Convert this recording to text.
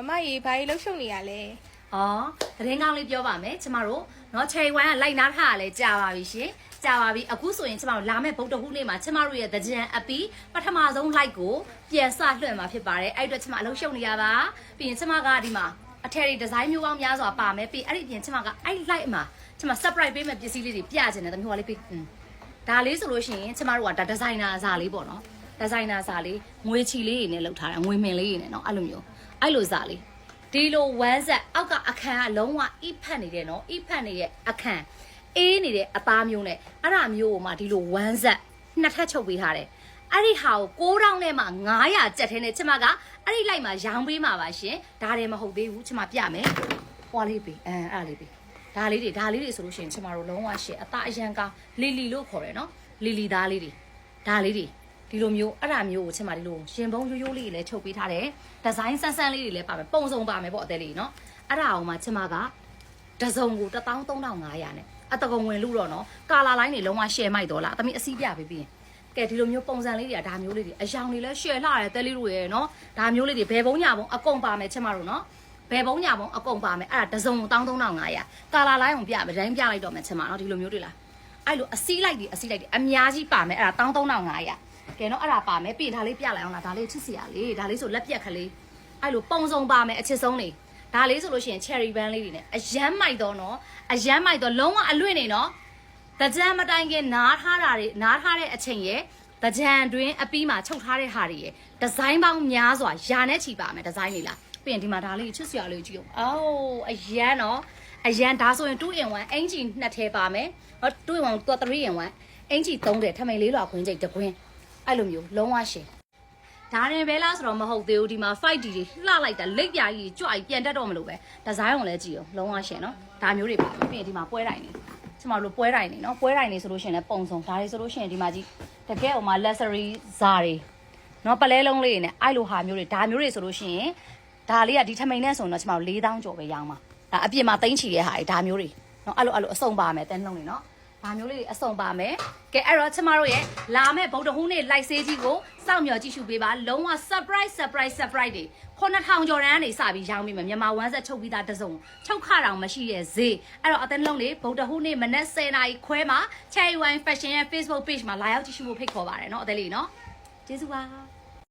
မမကြီးဘာကြီးလှုပ်ရှုပ်နေရလဲ။အော်သတင်းကောင်းလေးပြောပါမယ်ကျမတို့နော် cherry wine ကလိုက်နားထားရလဲကြာပါပြီရှင်။ကြာပါပြီအခုဆိုရင်ကျမတို့လာမယ့်ဗုဒ္ဓဟူးနေ့မှာကျမတို့ရဲ့သကြံအပီပထမဆုံး like ကိုပြန်စလွှင့်မှာဖြစ်ပါတယ်။အဲ့အတွက်ကျမအလုပ်ရှုပ်နေရပါ။ပြီးရင်ကျမကဒီမှာအထည်တွေဒီဇိုင်းမျိုးပေါင်းများစွာပါမယ်ပြီးအဲ့ဒီအပြင်ကျမကအဲ့ like မှာကျမ surprise ပေးမယ့်ပစ္စည်းလေးတွေပြချင်တယ်တမျိုးကလေးပေးอืมဒါလေးဆိုလို့ရှိရင်ကျမတို့ကဒါဒီဇိုင်နာအစားလေးပေါ့နော်ဒီဇိုင်နာအစားလေးငွေချီလေးတွေနဲ့လုပ်ထားတာငွေမင်လေးတွေနဲ့နော်အဲ့လိုမျိုး အဲ့လိုစားလေးဒီလိုဝမ်းဆက်အောက်ကအခန်းကလုံးဝအိဖတ်နေတယ်နော်အိဖတ်နေတဲ့အခန်းအေးနေတဲ့အသားမျိုးနဲ့အဲ့ဒါမျိုးကိုမှဒီလိုဝမ်းဆက်နှစ်ထပ်ချုပ်ပေးထားတယ်အဲ့ဒီဟာကို6000နဲ့မှ900ကျပ်ထဲနဲ့ကျမကအဲ့ဒီလိုက်မှာရောင်းပေးမှာပါရှင်ဒါတယ်မဟုတ်သေးဘူးကျမပြမယ်ဟွာလေးပေးအဲအဲ့ဒါလေးပေးဒါလေးတွေဒါလေးတွေဆိုလို့ရှိရင်ကျမတို့လုံးဝရှေ့အသားအရန်ကောင်းလီလီလို့ခေါ်တယ်နော်လီလီသားလေးတွေဒါလေးတွေ ဒီလိုမျိုးအဲ့ဒါမျိုးကိုကျမဒီလိုရှင်ပုံရိုးရိုးလေးတွေလည်းချုပ်ပေးထားတယ်ဒီဇိုင်းဆန်းဆန်းလေးတွေလည်းပါမယ်ပုံစုံပါမယ်ပေါ့အသေးလေးနော်အဲ့ဒါအောင်မှကျမကတစုံကို13500နဲ့အတကုံဝင်လို့တော့နော်ကာလာလိုင်းတွေလုံးဝ share မိုက်တော့လားတမီးအစီးပြပေးပြီးရင်ကဲဒီလိုမျိုးပုံစံလေးတွေကဒါမျိုးလေးတွေအယောင်တွေလည်း share လှရတယ်တဲလေးတို့ရဲ့နော်ဒါမျိုးလေးတွေဘယ်ဘုံညာဘုံအကုန်ပါမယ်ချက်မတို့နော်ဘယ်ဘုံညာဘုံအကုန်ပါမယ်အဲ့ဒါတစုံကို13500ကာလာလိုင်းအောင်ပြမယ်ဒိုင်းပြလိုက်တော့မယ်ချက်မနော်ဒီလိုမျိုးတွေလားအဲ့လိုအစီးလိုက်တွေအစီးလိုက်တွေအများကြီးပါမယ်အဲ့ဒါ13500 ကဲနော်အဲ့ဒါပါမယ်ပြင်ဒါလေးပြလိုက်အောင်လားဒါလေးချစ်စရာလေးဒါလေးဆိုလက်ပြက်ကလေးအဲ့လိုပုံစုံပါမယ်အချစ်ဆုံးလေးဒါလေးဆိုလို့ရှိရင် cherry bun လေးတွေနဲ့အရမ်းမိုက်တော့နော်အရမ်းမိုက်တော့လုံးဝအလွင့်နေနော်တကြံမတိုင်ခင်နားထားတာတွေနားထားတဲ့အချိန်ရဲ့တကြံတွင်အပီးမှာချုပ်ထားတဲ့ဟာတွေရဲ့ဒီဇိုင်းပေါင်းများစွာယာနဲ့ချီပါမယ်ဒီဇိုင်းလေးလားပြီးရင်ဒီမှာဒါလေးချစ်စရာလေးကြည့်အောင်အော်အရန်နော်အရန်ဒါဆိုရင်2 in 1အင်ဂျီနှစ်ထဲပါမယ်ဟော2 in 1 3 in 1အင်ဂျီ3တဲ့ထမိန်လေးလွာခွင်းချိတ်တစ်ခွင်း အဲ့လိုမျိုးလုံးဝရှင်ဒါရင်ပဲလားဆိုတော့မဟုတ်သေးဘူးဒီမှာ fight ဒီတွေလှလိုက်တာလက်ပြာကြီးကြွကြီးပြန်တက်တော့မလို့ပဲဒီဇိုင်းအောင်လဲကြည့်အောင်လုံးဝရှင်နော်ဒါမျိုးတွေပါပြီးရင်ဒီမှာပွဲတိုင်နေကျမတို့ပွဲတိုင်နေနော်ပွဲတိုင်နေဆိုလို့ရှင်လဲပုံစုံဒါတွေဆိုလို့ရှင်ဒီမှာကြီးတကယ်ဟိုမှာ luxury ဇာတွေနော်ပလဲလုံးလေးတွေနဲ့အဲ့လိုဟာမျိုးတွေဒါမျိုးတွေဆိုလို့ရှင်ဒါလေးကဒီထမိန်နဲ့ဆိုရင်တော့ကျမတို့၄000ကျော်ပဲရောင်းပါဒါအပြင်မှာသိန်းချီတဲ့ဟာတွေဒါမျိုးတွေနော်အဲ့လိုအဲ့လိုအစုံပါမယ်တန်းလုံးနေနော် ဒါမျိုးလေးတွေအစုံပါမယ်။ကဲအဲ့တော့ကျမတို့ရဲ့လာမယ့်ဗုဒ္ဓဟူးနေ့ live ဆေးကြီးကိုစောင့်မျှော်ကြည့်ရှုပေးပါလုံးဝ surprise surprise surprise တွေ9000ကျော်တန်းကနေစပြီးရောင်းမိမယ်မြန်မာဝမ်းဆက်ချုပ်ပြီးသားတစ်စုံချုပ်ခတောင်မရှိတဲ့ဈေးအဲ့တော့အသင်းလုံးလေးဗုဒ္ဓဟူးနေ့မနက်10:00နာရီခွဲမှာ Cherry Wine Fashion ရဲ့ Facebook page မှာလာရောက်ကြည့်ရှုဖို့ဖိတ်ခေါ်ပါတယ်เนาะအသင်းလေးเนาะကျေးဇူးပါ